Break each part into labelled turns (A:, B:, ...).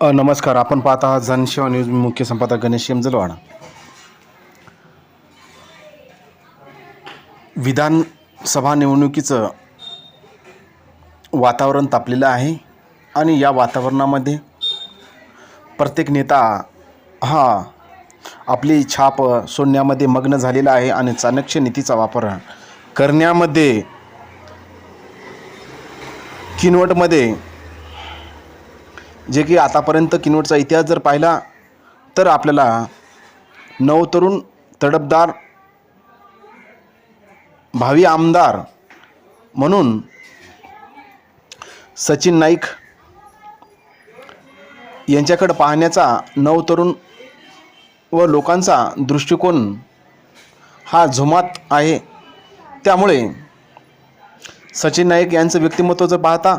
A: नमस्कार. आपण पाहत आहात जनसेवा न्यूज मुख्य संपादक गणेश यमजलवाडा. विधानसभा निवडणुकीचं वातावरण तापलेलं आहे आणि या वातावरणामध्ये प्रत्येक नेता हा आपली छाप सोडण्यामध्ये मग्न झालेला आहे आणि चाणक्य नीतीचा वापर करण्यामध्ये किनवटमध्ये जे की आतापर्यंत किनवटचा इतिहास जर पाहिला तर आपल्याला नवतरुण तडपदार भावी आमदार म्हणून सचिन नाईक यांच्याकडं पाहण्याचा नवतरुण व लोकांचा दृष्टिकोन हा झुमात आहे. त्यामुळे सचिन नाईक यांचं व्यक्तिमत्व जर पाहता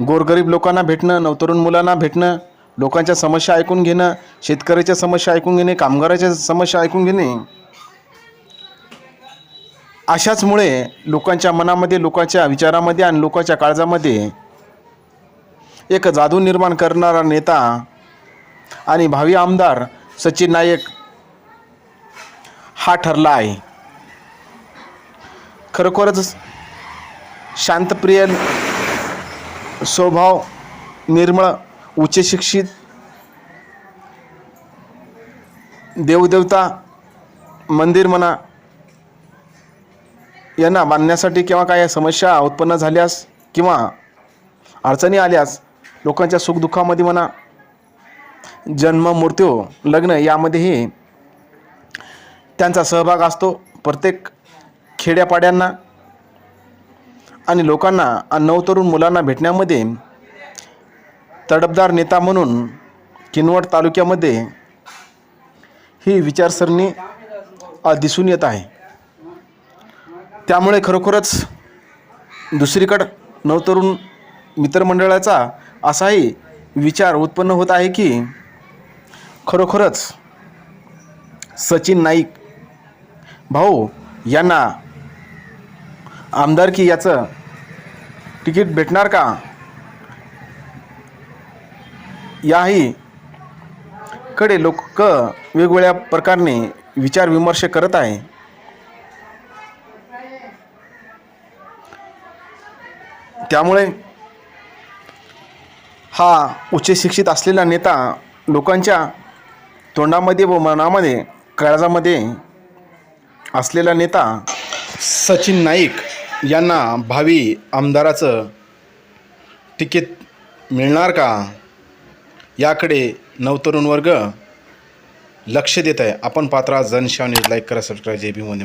A: गोरगरीब लोकांना भेटणं नवतरुण मुलांना भेटणं लोकांच्या समस्या ऐकून घेणं शेतकऱ्याच्या समस्या ऐकून घेणे कामगाराच्या समस्या ऐकून घेणे. अशाचमुळे लोकांच्या मनामध्ये लोकांच्या विचारामध्ये आणि लोकांच्या काळजामध्ये एक जादू निर्माण करणारा नेता आणि भावी आमदार सचिन नाईक हा ठरला आहे. खरोखरच शांतप्रिय स्वभाव निर्मळ उच्च शिक्षित देवदेवता मंदिर म्हणा यांना बांधण्यासाठी किंवा काय समस्या उत्पन्न झाल्यास किंवा अडचणी आल्यास लोकांच्या सुखदुःखामध्ये म्हणा जन्म मृत्यू लग्न यामध्येही त्यांचा सहभाग असतो. प्रत्येक खेड्यापाड्यांना आणि लोकांना आणि नवतरुण मुलांना भेटण्यामध्ये तडफदार नेता म्हणून किनवट तालुक्यामध्ये ही विचारसरणी दिसून येत आहे. त्यामुळे खरोखरच दुसरीकडं नवतरुण मित्रमंडळाचा असाही विचार उत्पन्न होत आहे की खरोखरच सचिन नाईक भाऊ यांना आमदारकी याचं तिकीट भेटणार का? याही कडे लोक वेगवेगळ्या प्रकारने विचार विमर्श करत आहे. त्यामुळे हा उच्च शिक्षित असलेला नेता लोकांच्या तोंडामध्ये व मनामध्ये काळजामध्ये असलेला नेता सचिन नाईक यांना भावी आमदाराचं तिकीट मिळणार का? याकडे नवतरुण वर्ग लक्ष देत आहे. आपण पात्रा जनशाव न्यूज लाईक करा सबस्क्राईब जे बी मध्ये